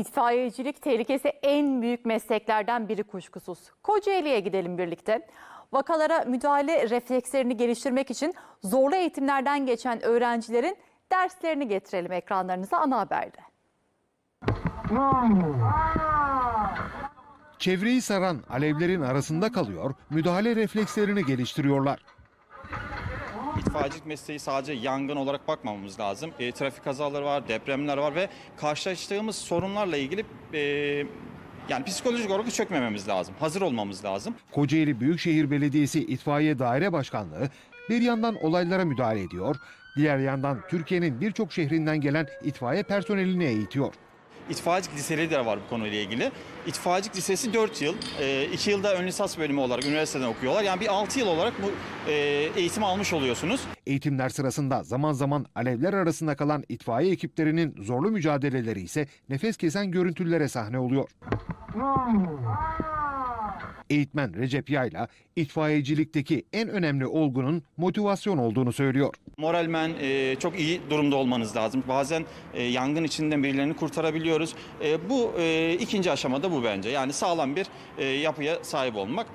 İtfaiyecilik tehlikesi en büyük mesleklerden biri kuşkusuz. Kocaeli'ye gidelim birlikte. Vakalara müdahale reflekslerini geliştirmek için zorlu eğitimlerden geçen öğrencilerin derslerini getirelim ekranlarınıza ana haberde. Çevreyi saran alevlerin arasında kalıyor, müdahale reflekslerini geliştiriyorlar. İtfaiyecilik mesleği sadece yangın olarak bakmamamız lazım. E, trafik kazaları var, depremler var ve karşılaştığımız sorunlarla ilgili e, yani psikolojik olarak çökmememiz lazım. Hazır olmamız lazım. Kocaeli Büyükşehir Belediyesi İtfaiye Daire Başkanlığı bir yandan olaylara müdahale ediyor, diğer yandan Türkiye'nin birçok şehrinden gelen itfaiye personelini eğitiyor. İtfaiyecilik liseleri de var bu konuyla ilgili. İtfaiyecilik lisesi 4 yıl, 2 yılda ön lisans bölümü olarak üniversiteden okuyorlar. Yani bir 6 yıl olarak bu e, eğitimi almış oluyorsunuz. Eğitimler sırasında zaman zaman alevler arasında kalan itfaiye ekiplerinin zorlu mücadeleleri ise nefes kesen görüntülere sahne oluyor. Eğitmen Recep Yayla, itfaiyecilikteki en önemli olgunun motivasyon olduğunu söylüyor. Moralmen e, çok iyi durumda olmanız lazım. Bazen e, yangın içinden birilerini kurtarabiliyoruz. E, bu e, ikinci aşamada bu bence. Yani sağlam bir e, yapıya sahip olmak.